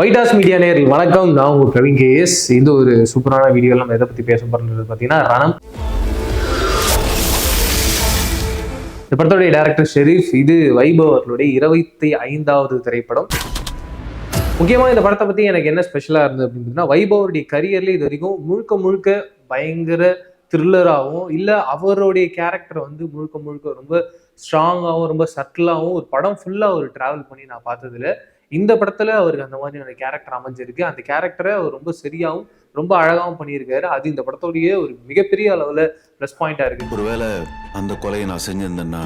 White house media நேரில் வணக்கம். நான் உங்க பிரவீன் கேஎஸ் இந்த ஒரு சூப்பரான வீடியோ நம்ம எதை பத்தி பேச போறது பார்த்தீங்கன்னா ரணம். இந்த படத்தோடைய டேரக்டர் ஷெரீஃப் இது வைபவ் அவர்களுடைய இருபத்தி ஐந்தாவது திரைப்படம். முக்கியமா இந்த படத்தை பத்தி எனக்கு என்ன ஸ்பெஷலா இருந்தது அப்படின்னா வைபவருடைய கரியர்ல இது வரைக்கும் முழுக்க முழுக்க பயங்கர த்ரில்லராகவும் இல்லை அவருடைய கேரக்டர் வந்து முழுக்க முழுக்க ரொம்ப ஸ்ட்ராங்காகவும் ரொம்ப சட்டிலாகவும் ஒரு படம் ஃபுல்லாக ஒரு ட்ராவல் பண்ணி நான் பார்த்ததுல இந்த படத்துல அவருக்கு அந்த மாதிரியான கேரக்டர் அமைஞ்சிருக்கு. அந்த கேரக்டரை அவர் ரொம்ப சரியாகவும் ரொம்ப அழகாகவும் பண்ணியிருக்காரு. அது இந்த படத்தோடைய ஒரு மிகப்பெரிய அளவில் ப்ளஸ் பாயிண்டா இருக்கு. ஒருவேளை அந்த கொலையை நான் செஞ்சிருந்தேன்னா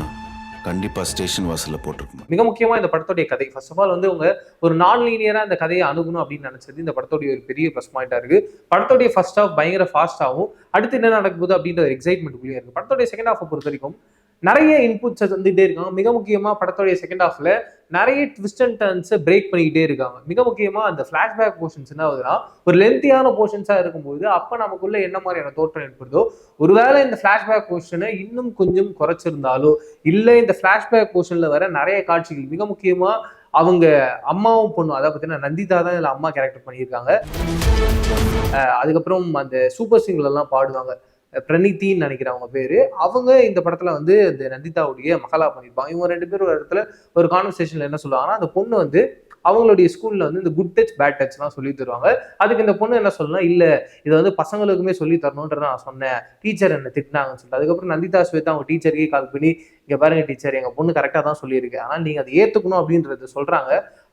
கண்டிப்பா ஸ்டேஷன் வாசல்ல போட்டிருக்கணும் மிக முக்கியமா இந்த படத்தோடைய கதை. ஃபர்ஸ்ட் ஆஃப் ஆல் வந்து உங்க ஒரு நான் லீனியரா இந்த கதையை அணுகணும் அப்படின்னு நினைச்சது இந்த படத்தோடைய ஒரு பெரிய ப்ளஸ் பாயிண்டா இருக்கு. படத்தோடைய ஃபர்ஸ்ட் ஹாஃப் பயங்கர ஃபாஸ்டாகவும் அடுத்து என்ன நடக்க போகுது அப்படின்ற ஒரு எக்ஸைட்மெண்ட் உள்ளே இருக்கு. படத்தோடைய செகண்ட் ஹாஃப் பொறுத்த வரைக்கும் நிறைய இன்புட்ஸ் வந்துட்டே இருக்காங்க. மிக முக்கியமா படத்தோடைய செகண்ட் ஹாஃப்ல நிறைய ட்விஸ்ட் அண்ட் டர்ன்ஸை பிரேக் பண்ணிக்கிட்டே இருக்காங்க. மிக முக்கியமா அந்த ஃப்ளாஷ்பேக் போர்ஷன்ஸ் என்ன ஆகுதுன்னா ஒரு லென்த்தியான போர்ஷன்ஸா இருக்கும்போது அப்போ நமக்குள்ள என்ன மாதிரியான தோற்றம் ஏற்படுதோ ஒருவேளை இந்த ஃப்ளாஷ்பேக் போர்ஷனை இன்னும் கொஞ்சம் குறைச்சிருந்தாலோ இல்லை இந்த ஃப்ளாஷ்பேக் போர்ஷன்ல வர நிறைய காட்சிகள் மிக முக்கியமா அவங்க அம்மாவும் பொண்ணும் அதை பார்த்தீங்கன்னா நந்திதா தான் இதில் அம்மா கேரக்டர் பண்ணியிருக்காங்க. அஹ் அதுக்கப்புறம் அந்த சூப்பர் சிங்கர் எல்லாம் பாடுவாங்க. பிரணீத்தின்னு நினைக்கிறேன் அவங்க பேரு. அவங்க இந்த படத்துல வந்து இந்த நந்திதாவுடைய மகளா பண்ணியிருப்பாங்க. இவங்க ரெண்டு பேரும் ஒரு இடத்துல ஒரு கான்வர்சேஷன்ல என்ன சொல்லுவாங்கன்னா அந்த பொண்ணு வந்து அவங்களுடைய ஸ்கூல்ல வந்து இந்த குட் டச் பேட் டச்லாம் சொல்லி தருவாங்க. அதுக்கு இந்த பொண்ணு என்ன சொல்லலாம் இல்ல இதை வந்து பசங்களுக்குமே சொல்லி தரணுன்றத நான் சொன்னேன். டீச்சர் என்ன திட்டினாங்கன்னு சொல்லிட்டு. அதுக்கப்புறம் நந்திதா ஸ்வேதா அவங்க டீச்சருக்கே கால் பண்ணி இங்க பாருங்க டீச்சர் எங்க பொண்ணு கரெக்டா தான் சொல்லியிருக்கு. ஆனால் நீங்க அதை ஏத்துக்கணும் அப்படின்றத சொல்றாங்க.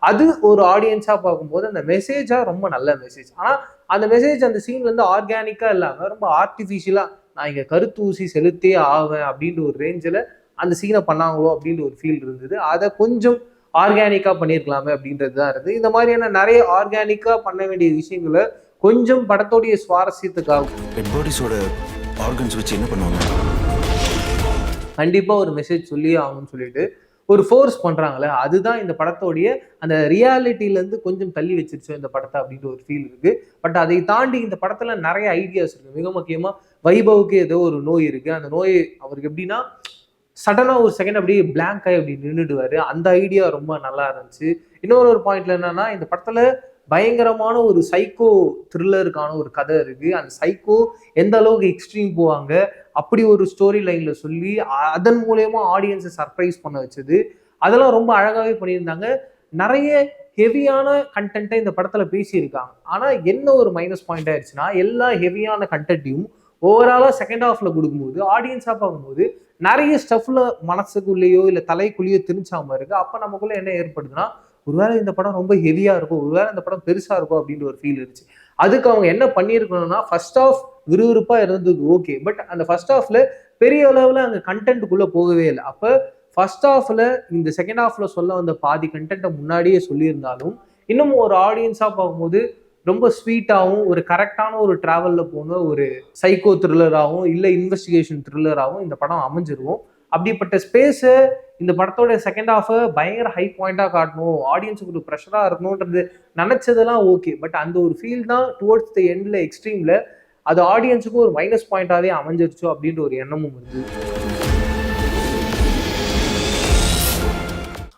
அது ஒரு ஆடியன்ஸா பார்க்கும்போது அந்த மெசேஜா ரொம்ப நல்ல மெசேஜ் ஆனா அந்த மெசேஜ் அந்த சீன்ல இருந்து ஆர்கானிக்கா இல்லாம ரொம்ப ஆர்டிஃபிஷியலா நான் இங்க கருத்து ஊசி செலுத்தே ஆவேன் அப்படின்ற ஒரு ரேஞ்சில் அந்த சீனை பண்ணாங்களோ அப்படின்ற ஒரு ஃபீல் இருந்தது. அதை கொஞ்சம் ஆர்கானிக்கா பண்ணியிருக்கலாமே அப்படின்றது தான் இருந்தது. இந்த மாதிரியான நிறைய ஆர்கானிக்கா பண்ண வேண்டிய விஷயங்களை கொஞ்சம் படத்தோடைய சுவாரஸ்யத்துக்காக ஆர்கன்ஸ் வச்சு என்ன பண்ணுவாங்க? கண்டிப்பா ஒரு மெசேஜ் சொல்லி ஆகணும்னு சொல்லிட்டு ஒரு ஃபோர்ஸ் பண்ணுறாங்களே அதுதான் இந்த படத்தோடைய அந்த ரியாலிட்டியிலேருந்து கொஞ்சம் தள்ளி வச்சிருச்சோம் இந்த படத்தை அப்படின்ற ஒரு ஃபீல் இருக்குது பட் அதை தாண்டி இந்த படத்தில் நிறைய ஐடியாஸ் இருக்குது மிக முக்கியமாக வைபவுக்கு ஏதோ ஒரு நோய் இருக்குது அந்த நோய் அவருக்கு எப்படின்னா சடனாக ஒரு செகண்ட் அப்படியே பிளாங்க் ஆகி அப்படி நின்றுடுவாரு அந்த ஐடியா ரொம்ப நல்லா இருந்துச்சு. இன்னொரு ஒரு பாயிண்ட்ல என்னன்னா இந்த படத்தில் பயங்கரமான ஒரு சைக்கோ த்ரில்லருக்கான ஒரு கதை இருக்கு. அந்த சைக்கோ எந்த அளவுக்கு எக்ஸ்ட்ரீம் போவாங்க அப்படி ஒரு ஸ்டோரி லைன்ல சொல்லி அதன் மூலயமா ஆடியன்ஸை சர்ப்ரைஸ் பண்ண வச்சது. அதெல்லாம் ரொம்ப அழகாவே பண்ணியிருந்தாங்க. நிறைய ஹெவியான கண்டென்ட்டை இந்த படத்துல பேசியிருக்காங்க. ஆனா என்ன ஒரு மைனஸ் பாயிண்ட் ஆயிடுச்சுன்னா எல்லா ஹெவியான கண்டென்ட்டையும் ஓவராலா செகண்ட் ஹாஃப்ல கொடுக்கும்போது ஆடியன்ஸா பார்க்கும்போது நிறைய ஸ்டஃப்ல மனசுக்குள்ளேயோ இல்ல தலைக்குள்ளேயோ திணிச்சாம இருக்கு. அப்ப நமக்குள்ள என்ன ஏற்படுதுன்னா ஒருவேளை இந்த படம் ரொம்ப ஹெவியா இருக்கும் ஒருவேளை இந்த படம் பெருசா இருக்கும் அப்படின்ற ஒரு ஃபீல் இருந்துச்சு. அதுக்கு அவங்க என்ன பண்ணியிருக்கணும்னா ஃபர்ஸ்ட் ஆஃப் விறுவிறுப்பா இருந்தது ஓகே பட் அந்த ஃபர்ஸ்ட் ஆஃப்ல பெரிய அளவுல அங்கே கண்டென்ட்டுக்குள்ள போகவே இல்லை. அப்ப ஃபர்ஸ்ட் ஆஃப்ல இந்த செகண்ட் ஆஃப்ல சொல்ல வந்த பாதி கண்டென்ட்டை முன்னாடியே சொல்லியிருந்தாலும் இன்னும் ஒரு ஆடியன்ஸா பார்க்கும்போது ரொம்ப ஸ்வீட்டாகவும் ஒரு கரெக்டான ஒரு ட்ராவலில் போன ஒரு சைக்கோ த்ரில்லராகவும் இல்லை இன்வெஸ்டிகேஷன் த்ரில்லராகவும் இந்த படம் அமைஞ்சிருவோம். அப்படிப்பட்ட ஸ்பேஸை இந்த படத்தோட செகண்ட் ஹாஃபை பயங்கர ஹை பாயிண்டாக காட்டணும். ஆடியன்ஸுக்கு ஒரு ப்ரெஷராக இருக்கணுன்றது நினைச்சதெல்லாம் ஓகே பட் அந்த ஒரு ஃபீல் தான் டுவோர்ட்ஸ் த எண்டில் எக்ஸ்ட்ரீமில் அது ஆடியன்ஸுக்கும் ஒரு மைனஸ் பாயிண்டாகவே அமைஞ்சிருச்சோ அப்படின்ற ஒரு எண்ணமும் வருது.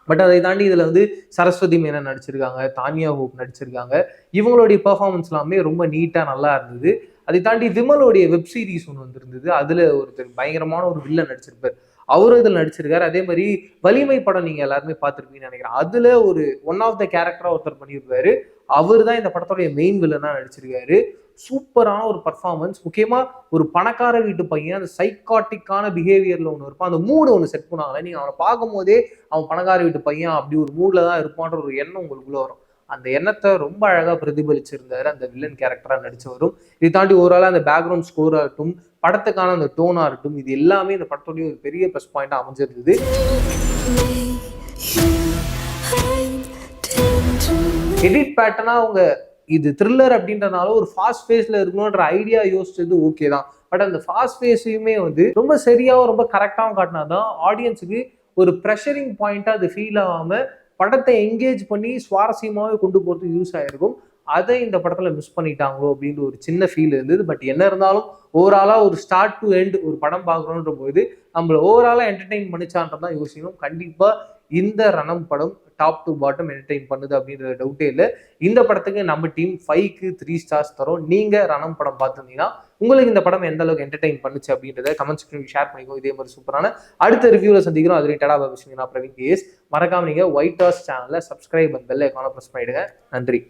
பட் அதை தாண்டி இதில் வந்து சரஸ்வதி மேனன் நடிச்சிருக்காங்க தானியா ஹோப் நடிச்சிருக்காங்க. இவங்களுடைய பெர்ஃபார்மன்ஸ் எல்லாமே ரொம்ப நீட்டாக நல்லா இருந்தது. அதை தாண்டி விமலோடைய வெப் சீரிஸ் ஒன்று வந்திருந்தது. அதில் ஒருத்தர் பயங்கரமான ஒரு வில்லன் நடிச்சிருப்பார். அவரும் இதில் நடிச்சிருக்காரு. அதே மாதிரி வலிமை படம் நீங்கள் எல்லாருமே பார்த்துருப்பீங்கன்னு நினைக்கிறேன். அதில் ஒரு ஒன் ஆஃப் த கேரக்டராக ஒருத்தர் பண்ணியிருப்பாரு. அவர் தான் இந்த படத்தோடைய மெயின் வில்லனாக நடிச்சிருக்காரு. சூப்பரான ஒரு பர்ஃபார்மன்ஸ் முக்கியமாக ஒரு பணக்கார வீட்டு பையன் அந்த சைக்காட்டிக்கான பிஹேவியரில் ஒன்று இருப்பான். அந்த மூடு ஒன்று செட் பண்ணுவாங்களே நீங்கள் அவனை பார்க்கும் போதே அவன் பணக்கார வீட்டு பையன் அப்படி ஒரு மூடில் தான் இருப்பான்ற ஒரு எண்ணம் உங்களுக்குள்ளே வரும். அந்த எண்ணத்தை ரொம்ப அழகாக பிரதிபலிச்சிருந்தாரு அந்த வில்லன் கேரக்டராக நடித்தவரும் இதை தாண்டி ஓரளவு அந்த பேக்ரவுண்ட் ஸ்கோர் ஆகட்டும் படத்துக்கான அந்த டோனாக இருக்கட்டும் இது எல்லாமே இந்த படத்துடைய ஒரு பெரிய ப்ளஸ் பாயிண்ட்டாக அமைஞ்சிருந்தது. எடிட் பேட்டர்னா அவங்க இது த்ரில்லர் அப்படின்றனால ஒரு ஃபாஸ்ட் ஃபேஸில் இருக்கணுன்ற ஐடியா யோசிச்சது ஓகே தான். பட் அந்த ஃபாஸ்ட் ஃபேஸையுமே வந்து ரொம்ப சரியாகவும் ரொம்ப கரெக்டாகவும் காட்டினா தான் ஆடியன்ஸுக்கு ஒரு ப்ரெஷரிங் பாயிண்ட்டாக அது ஃபீல் ஆகாமல் படத்தை என்கேஜ் பண்ணி சுவாரஸ்யமாகவே கொண்டு போகிறதுக்கு யூஸ் ஆயிருக்கும். அதை இந்த படத்தில் மிஸ் பண்ணிட்டாங்களோ அப்படின்ற ஒரு சின்ன ஃபீல் இருந்தது. பட் என்ன இருந்தாலும் ஓவராலாக ஒரு ஸ்டார்ட் டு எண்ட் ஒரு படம் பார்க்கணுன்ற போது நம்மளை ஓவராலாக என்டர்டெயின் பண்ணிச்சான்றதான் யோசிக்கணும் கண்டிப்பாக இந்த ரணம் படம் டாப் டு பாட்டம் என்டர்டைன் பண்ணுது அப்படின்ற டவுட்டே இல்லை. இந்த படத்துக்கு நம்ம டீம் ஃபைவ்க்கு த்ரீ ஸ்டார்ஸ் தரோம். நீங்கள் ரணம் படம் பார்த்துருந்தீங்கன்னா உங்களுக்கு இந்த படம் எந்த அளவுக்கு என்டர்டைன் பண்ணுச்சு அப்படின்றத கமெண்ட் செக்ஷன் ஷேர் பண்ணிக்கோ. இதே மாதிரி சூப்பரான அடுத்த ரிவியூவில் சந்திக்கிறோம். அது ரிட்டடாக பாபிஷன் நான் பிரவீன் கேஸ் மறக்காம நீங்கள் ஒயிட் ஹாஸ் சேனலில் சப்ஸ்கிரைப் பெல் கான ப்ரெஸ் பண்ணிடுங்க. நன்றி.